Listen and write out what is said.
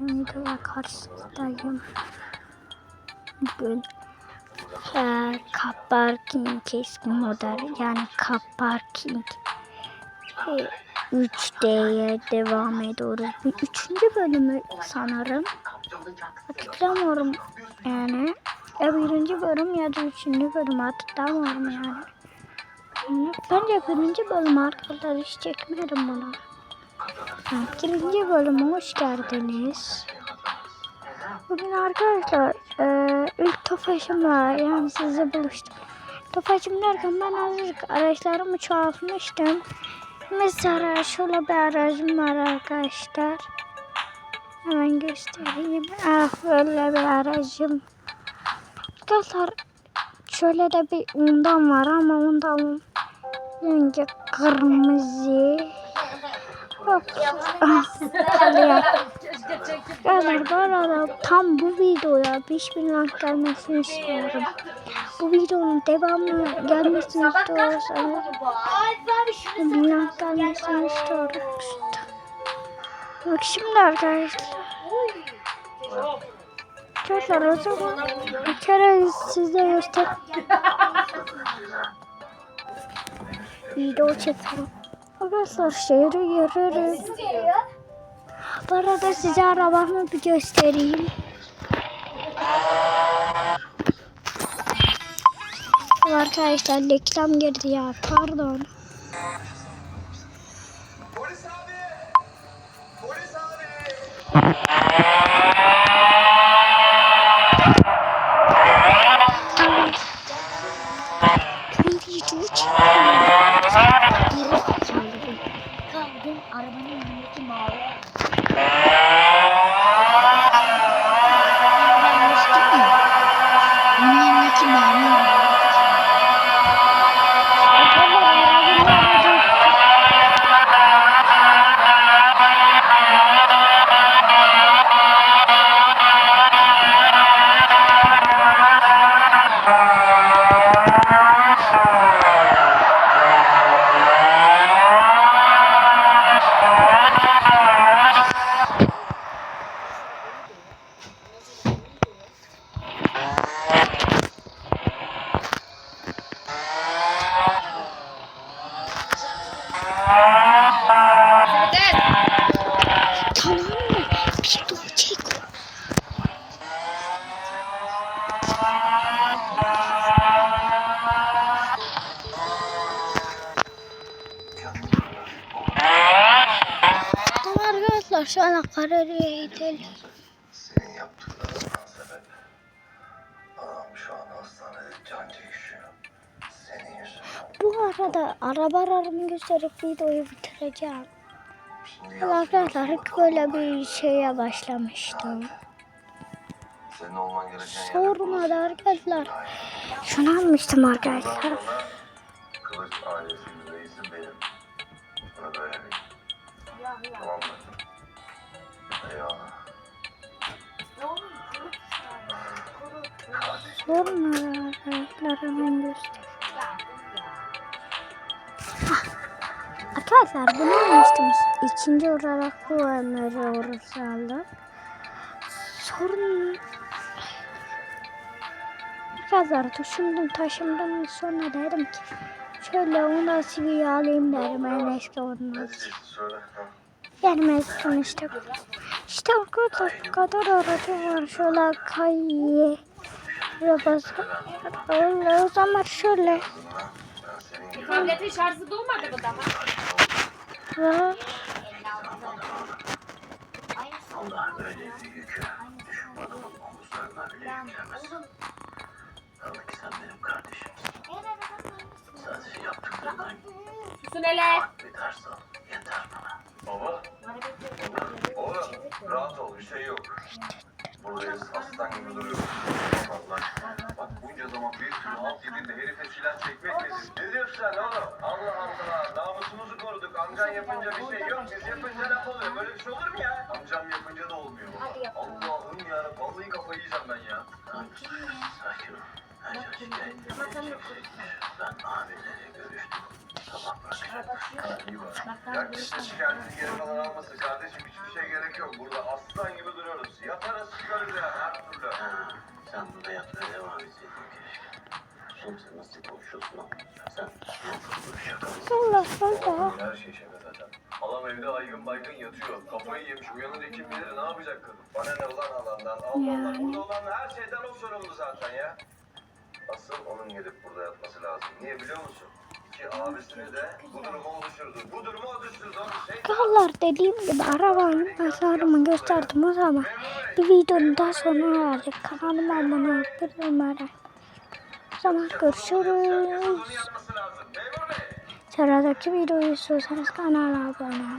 videoya karşınızdayım. Bugün e, Car Parking eski model yani Car Parking e, 3D'ye devam ediyoruz. Bu üçüncü bölümü sanırım. Hatırlamıyorum yani. Ya birinci bölüm ya da üçüncü bölüm hatırlamıyorum yani. Bence birinci bölüm arkadaşlar hiç çekmedim bunu. İkinci bölüme hoş geldiniz. Bugün arkadaşlar e, ilk tofaşımla yani sizle buluştum. Tofaşım derken ben azıcık araçlarımı çoğaltmıştım. Mesela şöyle bir aracım var arkadaşlar. Hemen göstereyim. Ah böyle bir aracım. Arkadaşlar şöyle de bir ondan var ama ondan rengi kırmızı. Yani bu arada tam bu videoya 5000 like gelmesini istiyorum. Bu videonun devamı gelmesini istiyorsanız 1000 like gelmesini istiyorum. Bak şimdi arkadaşlar. Arkadaşlar o zaman bir kere size göster. Video çekelim. Arkadaşlar şehri yürürüm. Bu arada size arabamı bir göstereyim. Arkadaşlar reklam girdi ya pardon. Arabanın önündeki mavi. Tamam mı? Video çek. Tamam arkadaşlar şu an Kararı'ya gidelim. Arada arabalarımı gösterip videoyu bitireceğim. Arkadaşlar böyle bir şeye başlamıştım. Senin olman gereken yer Sorma da arkadaşlar. Şunu almıştım arkadaşlar. Kılıç ailesinin reisi benim. Bunu böyle bil. Tamam mı? Eyvallah. Sorma da arkadaşlar hemen. Arkadaşlar bunu almıştım. İkinci olarak bu Ömer'e orası aldım. Sorun... Arkadaşlar düşündüm taşındım sonra dedim ki şöyle onu CV alayım dedim en eski. Ha. Benim eskim işte. Arkadaşlar bu kadar aracı var. Şöyle kayı. Arabası. Öyle o zaman şöyle. Gibi Tabletin şarjı dolmadı mı daha? Var. Allah böyle bir bile yüklemez. Ama sen benim kardeşimsin. Sadece yaptıklarından Susun hele. bir ders al. Yeter. Baba. Rahat ol bir şey yok. Buradayız aslan gibi duruyoruz. Büyük bir alt yedinde herife silah çekmek nedir? Ne diyorsun sen oğlum? Allah Allah. Namusumuzu koruduk. Amcan yapınca bir şey yok. Biz yapınca laf oluyor. Böyle bir şey olur mu ya? Amcam yapınca da olmuyor baba. Allah'ım ya. Vallahi kafayı yiyeceğim ben ya. Sakin ol. Her şey şikayet Ben abilerle görüştüm. zaman bırakacak. İyi bak. Ya kimse şikayetini geri falan almasın kardeşim. Hiçbir şey gerek yok. Burada aslan gibi duruyoruz. Yatarız çıkarız ya her türlü. Sen burada yatmaya devam etseydin keşke. Sen nasıl konuşuyorsun lan? Sen nasıl şaka? Allah Allah. Her şey şaka zaten. Halam evde aygın baygın yatıyor. Kafayı yemiş uyanır kim bilir ne yapacak kadın. Bana ne ulan alandan. Allah Allah. Burada olan her şeyden o sorumlu zaten ya. Asıl onun gelip burada yatması lazım. Niye biliyor musun? İki abisini de bu durumu oluşturdu. Bu durumu oluşturdu. Şey... Yollar dediğim gibi arabanın hasarımı gösterdim o zaman. Bir videonun daha sonuna verdik. Kanalıma abone olup bildirim ara. O zaman görüşürüz. Memur bey. Sıradaki videoyu istiyorsanız kanala abone olun.